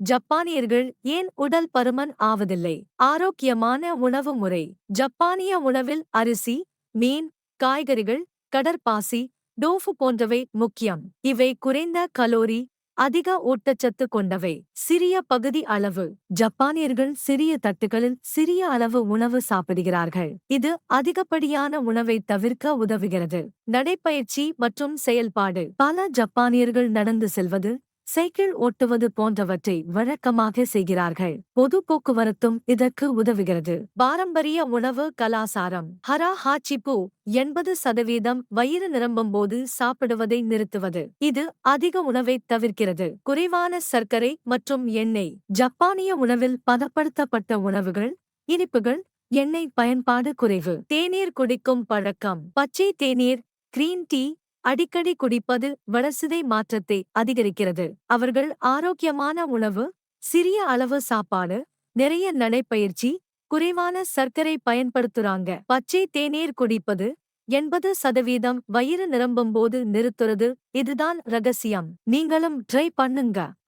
ஜப்பானியர்கள் ஏன் உடல் பருமன் ஆவதில்லை? ஆரோக்கியமான உணவு முறை. ஜப்பானிய உணவில் அரிசி மீன் காய்கறிகள் கடற்பாசி டோஃபு போன்றவை முக்கியம். இவை குறைந்த கலோரி அதிக ஊட்டச்சத்து கொண்டவை. சிறிய பகுதி அளவு. ஜப்பானியர்கள் சிறிய தட்டுகளில் சிறிய அளவு உணவு சாப்பிடுகிறார்கள். இது அதிகப்படியான உணவை தவிர்க்க உதவுகிறது. நடைப்பயிற்சி மற்றும் செயல்பாடு. பல ஜப்பானியர்கள் நடந்து செல்வது சைக்கிள் ஓட்டுவது போன்றவற்றை வழக்கமாக செய்கிறார்கள். பொது போக்குவரத்தும் இதற்கு உதவுகிறது. பாரம்பரிய உணவு கலாசாரம். ஹரா ஹாச்சிபு எண்பது சதவீதம் வயிறு நிரம்பும் போது சாப்பிடுவதை நிறுத்துவது. இது அதிக உணவை தவிர்க்கிறது. குறைவான சர்க்கரை மற்றும் எண்ணெய். ஜப்பானிய உணவில் பதப்படுத்தப்பட்ட உணவுகள் இனிப்புகள் எண்ணெய் பயன்பாடு குறைவு. தேநீர் குடிக்கும் பழக்கம். பச்சை தேநீர் கிரீன் டீ அடிக்கடி குடிப்பது வளர்சிதை மாற்றத்தை அதிகரிக்கிறது. அவர்கள் ஆரோக்கியமான உணவு சிறிய அளவு சாப்பாடு நிறைய நடைப்பயிற்சி குறைவான சர்க்கரை பயன்படுத்துறாங்க. பச்சை தேநீர் குடிப்பது எண்பது சதவீதம் வயிறு நிரம்பும் போது நிறுத்துறது. இதுதான் ரகசியம். நீங்களும் ட்ரை பண்ணுங்க.